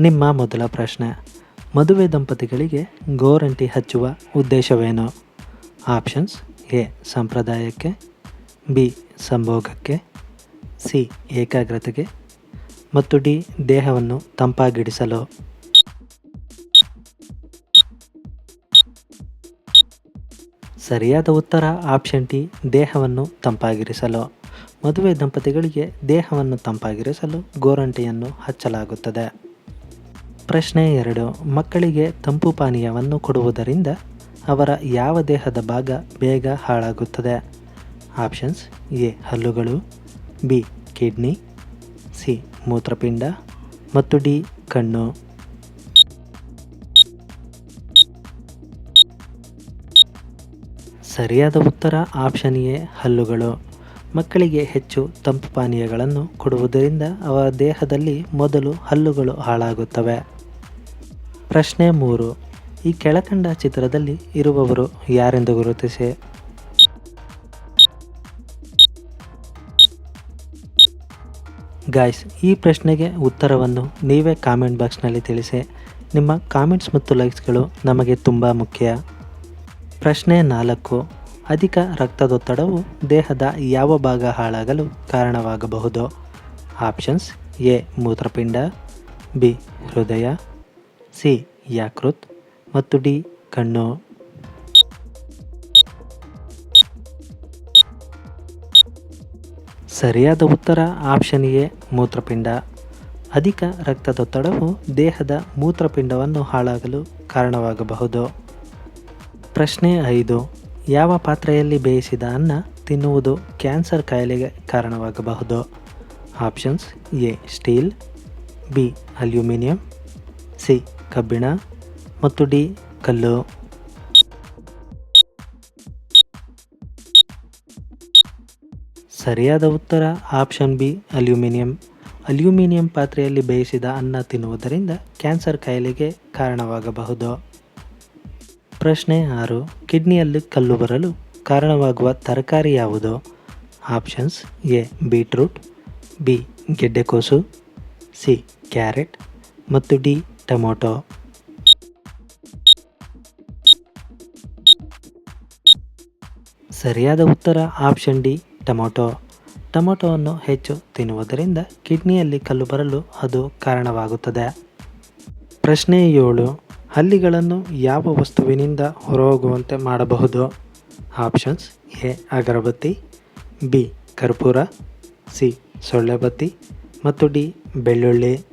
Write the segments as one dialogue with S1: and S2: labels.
S1: ನಿಮ್ಮ ಮೊದಲ ಪ್ರಶ್ನೆ. ಮದುವೆ ದಂಪತಿಗಳಿಗೆ ಗೋರಂಟಿ ಹಚ್ಚುವ ಉದ್ದೇಶವೇನು? ಆಪ್ಷನ್ಸ್, ಎ, ಸಂಪ್ರದಾಯಕ್ಕೆ, ಬಿ, ಸಂಭೋಗಕ್ಕೆ, ಸಿ, ಏಕಾಗ್ರತೆಗೆ, ಮತ್ತು ಡಿ, ದೇಹವನ್ನು ತಂಪಾಗಿಡಿಸಲು. ಸರಿಯಾದ ಉತ್ತರ, ಆಪ್ಷನ್ ಟಿ ದೇಹವನ್ನು ತಂಪಾಗಿರಿಸಲು. ಮದುವೆ ದಂಪತಿಗಳಿಗೆ ದೇಹವನ್ನು ತಂಪಾಗಿರಿಸಲು ಗೋರಂಟಿಯನ್ನು ಹಚ್ಚಲಾಗುತ್ತದೆ. ಪ್ರಶ್ನೆ ಎರಡು. ಮಕ್ಕಳಿಗೆ ತಂಪು ಪಾನೀಯವನ್ನು ಕೊಡುವುದರಿಂದ ಅವರ ಯಾವ ದೇಹದ ಭಾಗ ಬೇಗ ಹಾಳಾಗುತ್ತದೆ? Options A. ಹಲ್ಲುಗಳು, ಬಿ. Kidney, C. ಮೂತ್ರಪಿಂಡ ಮತ್ತು ಡಿ. ಕಣ್ಣು. ಸರಿಯಾದ ಉತ್ತರ ಆಪ್ಷನ್ ಎ. ಹಲ್ಲುಗಳು. ಮಕ್ಕಳಿಗೆ ಹೆಚ್ಚು ತಂಪು ಪಾನೀಯಗಳನ್ನು ಕೊಡುವುದರಿಂದ ಅವರ ದೇಹದಲ್ಲಿ ಮೊದಲು ಹಲ್ಲುಗಳು ಹಾಳಾಗುತ್ತವೆ. ಪ್ರಶ್ನೆ ಮೂರು. ಈ ಕೆಳಕಂಡ ಚಿತ್ರದಲ್ಲಿ ಇರುವವರು ಯಾರೆಂದು ಗುರುತಿಸಿ? ಗಾಯ್ಸ್ ಈ ಪ್ರಶ್ನೆಗೆ ಉತ್ತರವನ್ನು ನೀವೇ ಕಾಮೆಂಟ್ ಬಾಕ್ಸ್ನಲ್ಲಿ ತಿಳಿಸಿ. ನಿಮ್ಮ ಕಾಮೆಂಟ್ಸ್ ಮತ್ತು ಲೈಕ್ಸ್ಗಳು ನಮಗೆ ತುಂಬ ಮುಖ್ಯ. ಪ್ರಶ್ನೆ ನಾಲ್ಕು. ಅಧಿಕ ರಕ್ತದೊತ್ತಡವು ದೇಹದ ಯಾವ ಭಾಗ ಹಾಳಾಗಲು ಕಾರಣವಾಗಬಹುದು? ಆಪ್ಷನ್ಸ್ ಎ, ಮೂತ್ರಪಿಂಡ, ಬಿ, ಹೃದಯ ಸಿ ಯಾಕೃತ್ ಮತ್ತು ಡಿ ಕಣ್ಣು. ಸರಿಯಾದ ಉತ್ತರ ಆಪ್ಷನ್ ಎ, ಮೂತ್ರಪಿಂಡ. ಅಧಿಕ ರಕ್ತದೊತ್ತಡವು ದೇಹದ ಮೂತ್ರಪಿಂಡವನ್ನು ಹಾಳಾಗಲು ಕಾರಣವಾಗಬಹುದು. ಪ್ರಶ್ನೆ ಐದು, ಯಾವ ಪಾತ್ರೆಯಲ್ಲಿ ಬೇಯಿಸಿದ ಅನ್ನ ತಿನ್ನುವುದು ಕ್ಯಾನ್ಸರ್ ಕಾಯಿಲೆಗೆ ಕಾರಣವಾಗಬಹುದು? Options A, steel, B, aluminium, C ಕಬ್ಬಿಣ ಮತ್ತು ಡಿ, ಕಲ್ಲು. ಸರಿಯಾದ ಉತ್ತರ, ಆಪ್ಷನ್ ಬಿ, ಅಲ್ಯೂಮಿನಿಯಂ. ಅಲ್ಯೂಮಿನಿಯಂ ಪಾತ್ರೆಯಲ್ಲಿ ಬೇಯಿಸಿದ ಅನ್ನ ತಿನ್ನುವುದರಿಂದ ಕ್ಯಾನ್ಸರ್ ಕಾಯಿಲೆಗೆ ಕಾರಣವಾಗಬಹುದು. ಪ್ರಶ್ನೆ ಆರು, ಕಿಡ್ನಿಯಲ್ಲಿ ಕಲ್ಲು ಬರಲು ಕಾರಣವಾಗುವ ತರಕಾರಿ ಯಾವುದು? ಆಪ್ಷನ್ಸ್ ಎ, ಬೀಟ್ರೂಟ್, ಬಿ ಗೆಡ್ಡೆಕೋಸು ಸಿ, ಕ್ಯಾರೆಟ್ ಮತ್ತು ಡಿ ಟೊಮೊಟೊ. ಸರಿಯಾದ ಉತ್ತರ ಆಪ್ಷನ್ ಡಿ, ಟೊಮೊಟೊ. ಟೊಮೊಟೊವನ್ನು ಹೆಚ್ಚು ತಿನ್ನುವುದರಿಂದ ಕಿಡ್ನಿಯಲ್ಲಿ ಕಲ್ಲು ಬರಲು ಅದು ಕಾರಣವಾಗುತ್ತದೆ. ಪ್ರಶ್ನೆ ಏಳು, ಹಲ್ಲಿಗಳನ್ನು ಯಾವ ವಸ್ತುವಿನಿಂದ ಹೊರಹೋಗುವಂತೆ ಮಾಡಬಹುದು? ಆಪ್ಷನ್ಸ್ ಎ, ಅಗರಬತ್ತಿ, ಬಿ, ಕರ್ಪೂರ, ಸಿ, ಸೊಳ್ಳೆಬತ್ತಿ ಮತ್ತು ಡಿ, ಬೆಳ್ಳುಳ್ಳಿ.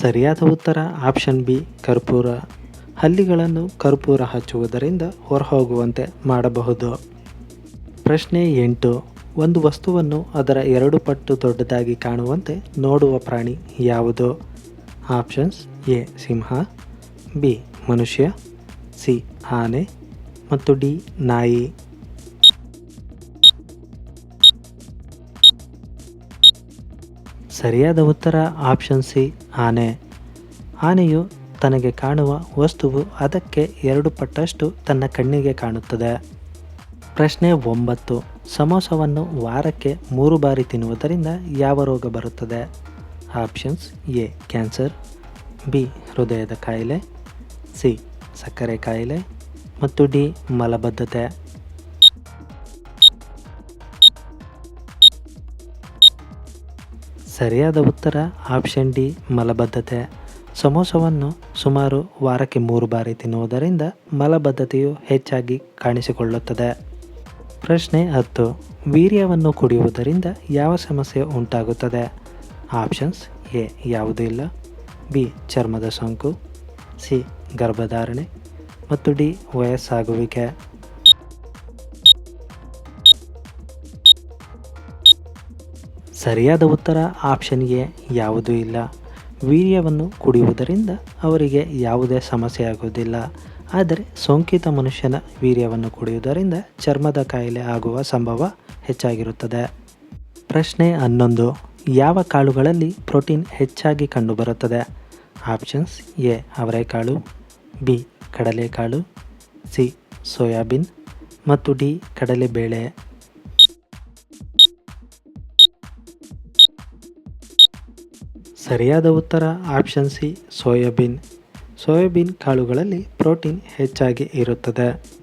S1: ಸರಿಯಾದ ಉತ್ತರ ಆಪ್ಷನ್ ಬಿ, ಕರ್ಪೂರ. ಹಲ್ಲಿಗಳನ್ನು ಕರ್ಪೂರ ಹಚ್ಚುವುದರಿಂದ ಹೊರಹೋಗುವಂತೆ ಮಾಡಬಹುದು. ಪ್ರಶ್ನೆ ಎಂಟು. ಒಂದು ವಸ್ತುವನ್ನು ಅದರ ಎರಡು ಪಟ್ಟು ದೊಡ್ಡದಾಗಿ ಕಾಣುವಂತೆ ನೋಡುವ ಪ್ರಾಣಿ ಯಾವುದು? ಆಪ್ಷನ್ಸ್ ಎ, ಸಿಂಹ, ಬಿ, ಮನುಷ್ಯ, ಸಿ, ಆನೆ ಮತ್ತು ಡಿ, ನಾಯಿ. ಸರಿಯಾದ ಉತ್ತರ ಆಪ್ಷನ್ ಸಿ, ಆನೆ. ಆನೆಯು ತನಗೆ ಕಾಣುವ ವಸ್ತುವು ಅದಕ್ಕೆ ಎರಡು ಪಟ್ಟಷ್ಟು ತನ್ನ ಕಣ್ಣಿಗೆ ಕಾಣುತ್ತದೆ. ಪ್ರಶ್ನೆ ಒಂಬತ್ತು, ಸಮೋಸವನ್ನು ವಾರಕ್ಕೆ ಮೂರು ಬಾರಿ ತಿನ್ನುವುದರಿಂದ ಯಾವ ರೋಗ ಬರುತ್ತದೆ? ಆಪ್ಷನ್ಸ್ ಎ, ಕ್ಯಾನ್ಸರ್, ಬಿ, ಹೃದಯದ ಕಾಯಿಲೆ, ಸಿ, ಸಕ್ಕರೆ ಕಾಯಿಲೆ, ಮತ್ತು ಡಿ, ಮಲಬದ್ಧತೆ. ಸರಿಯಾದ ಉತ್ತರ ಆಪ್ಷನ್ ಡಿ ಮಲಬದ್ಧತೆ. ಸಮೋಸವನ್ನು ಸುಮಾರು ವಾರಕ್ಕೆ ಮೂರು ಬಾರಿ ತಿನ್ನುವುದರಿಂದ ಮಲಬದ್ಧತೆಯು ಹೆಚ್ಚಾಗಿ ಕಾಣಿಸಿಕೊಳ್ಳುತ್ತದೆ. ಪ್ರಶ್ನೆ ಹತ್ತು. ವೀರ್ಯವನ್ನು ಕುಡಿಯುವುದರಿಂದ ಯಾವ ಸಮಸ್ಯೆ ಉಂಟಾಗುತ್ತದೆ? ಆಪ್ಷನ್ಸ್ ಎ, ಯಾವುದೂ ಇಲ್ಲ. ಬಿ, ಚರ್ಮದ ಸೋಂಕು. ಸಿ, ಗರ್ಭಧಾರಣೆ. ಮತ್ತು ಡಿ, ವಯಸ್ಸಾಗುವಿಕೆ. ಸರಿಯಾದ ಉತ್ತರ ಆಪ್ಷನ್ ಎ ಯಾವುದೂ ಇಲ್ಲ. ವೀರ್ಯವನ್ನು ಕುಡಿಯುವುದರಿಂದ ಅವರಿಗೆ ಯಾವುದೇ ಸಮಸ್ಯೆ ಆಗುವುದಿಲ್ಲ. ಆದರೆ ಸೋಂಕಿತ ಮನುಷ್ಯನ ವೀರ್ಯವನ್ನು ಕುಡಿಯುವುದರಿಂದ ಚರ್ಮದ ಕಾಯಿಲೆ ಆಗುವ ಸಂಭವ ಹೆಚ್ಚಾಗಿರುತ್ತದೆ. ಪ್ರಶ್ನೆ ಹನ್ನೊಂದು. ಯಾವ ಕಾಳುಗಳಲ್ಲಿ ಪ್ರೋಟೀನ್ ಹೆಚ್ಚಾಗಿ ಕಂಡುಬರುತ್ತದೆ? ಆಪ್ಷನ್ಸ್ ಎ, ಅವರೆಕಾಳು, ಬಿ, ಕಡಲೆಕಾಳು, ಸಿ, ಸೋಯಾಬೀನ್ ಮತ್ತು ಡಿ, ಕಡಲೆಬೇಳೆ. ಸರಿಯಾದ ಉತ್ತರ ಆಪ್ಷನ್ ಸಿ ಸೋಯಾಬೀನ್. ಸೋಯಾಬೀನ್ ಕಾಳುಗಳಲ್ಲಿ ಪ್ರೋಟೀನ್ ಹೆಚ್ಚಾಗಿ ಇರುತ್ತದೆ.